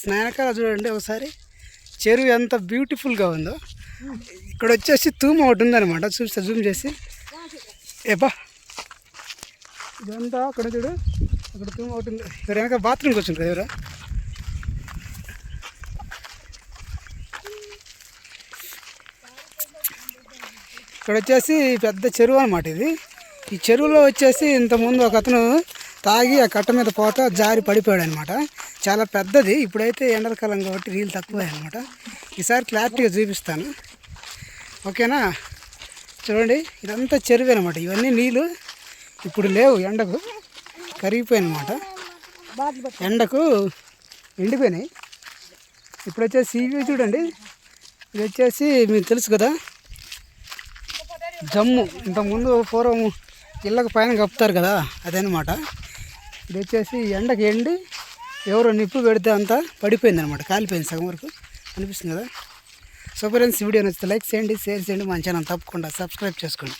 స్నానకాల చూడండి ఒకసారి. చెరువు ఎంత బ్యూటిఫుల్గా ఉందో. ఇక్కడ వచ్చేసి తూమ ఒకటి ఉందన్నమాట. చూస్తే జూమ్ చేసి. ఏబా ఇదంతా అక్కడ చూడు. అక్కడ తూమ ఒకటి ఉంది. ఇక్కడ వెనక బాత్రూమ్కి వచ్చింది కదా ఎవరా. ఇక్కడ వచ్చేసి పెద్ద చెరువు అనమాట ఇది. ఈ చెరువులో వచ్చేసి ఇంతకుముందు ఒక అతను తాగి ఆ కట్ట మీద పోత జారి పడిపోయాడు అనమాట చాలా పెద్దది ఇప్పుడైతే ఎండలకాలం కాబట్టి నీళ్ళు తక్కువే అనమాట. ఈసారి క్లారిటీగా చూపిస్తాను. ఓకేనా? చూడండి ఇదంతా చెరువు అనమాట. ఇవన్నీ నీళ్ళు ఇప్పుడు లేవు ఎండకు కరిగిపోయాయి అనమాట ఎండకు ఎండిపోయినాయి. ఇప్పుడు వచ్చేసి ఇవి చూడండి. ఇది వచ్చేసి మీకు తెలుసు కదా జమ్ము. ఇంతకుముందు పూర్వం ఇళ్ళకు పైన కప్పుతారు కదా అదనమాట. ఇది వచ్చేసి ఎండకి ఎండి ఎవరో నిప్పు పెడితే అంతా పడిపోయింది అనమాట కాలిపోయింది సగం వరకు. అనిపిస్తుంది కదా? సో ఫ్రెండ్స్ వీడియో నచ్చితే లైక్ చేయండి షేర్ చేయండి మన ఛానల్ తప్పకుండా సబ్స్క్రైబ్ చేసుకోండి.